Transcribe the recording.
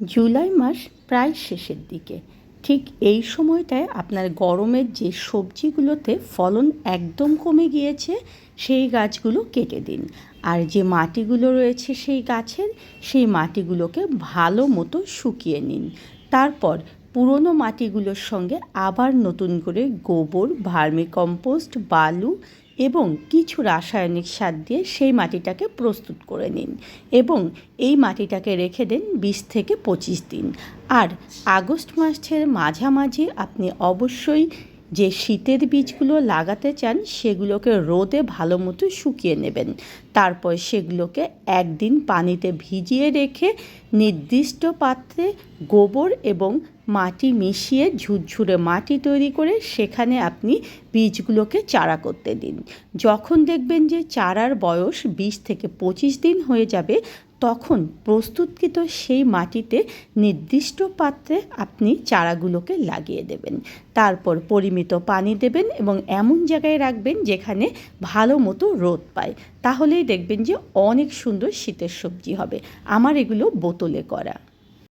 জুলাই মাস প্রায় শেষের দিকে। ঠিক এই সময়টায় আপনার গরমের যে সবজিগুলোতে ফলন একদম কমে গিয়েছে, সেই গাছগুলো কেটে দিন। আর যে মাটিগুলো রয়েছে সেই গাছের, সেই মাটিগুলোকে ভালো মতো শুকিয়ে নিন। তারপর পুরনো মাটিগুলোর সঙ্গে আবার নতুন করে গোবর, ভার্মিকম্পোস্ট, বালু এবং কিছু রাসায়নিক সার দিয়ে সেই মাটিটাকে প্রস্তুত করে নিন এবং এই মাটিটাকে রেখে দেন বিশ থেকে পঁচিশ দিন। আর আগস্ট মাসের মাঝামাঝি আপনি অবশ্যই যে শীতের বীজগুলো লাগাতে চান সেগুলোকে রোদে ভালো মতো শুকিয়ে নেবেন। তারপর সেগুলোকে একদিন পানিতে ভিজিয়ে রেখে নির্দিষ্ট পাত্রে গোবর এবং মাটি মিশিয়ে ঝুরঝুরে মাটি তৈরি করে সেখানে আপনি বীজগুলোকে চারা করতে দিন। যখন দেখবেন যে চারার বয়স বিশ থেকে পঁচিশ দিন হয়ে যাবে, তখন প্রস্তুতকৃত সেই মাটিতে নির্দিষ্ট পাত্রে আপনি চারাগুলোকে লাগিয়ে দেবেন। তারপর পরিমিত পানি দেবেন এবং এমন জায়গায় রাখবেন যেখানে ভালো মতো রোদ পায়। তাহলেই দেখবেন যে অনেক সুন্দর শীতের সবজি হবে। আমার এগুলো বোতলে করা।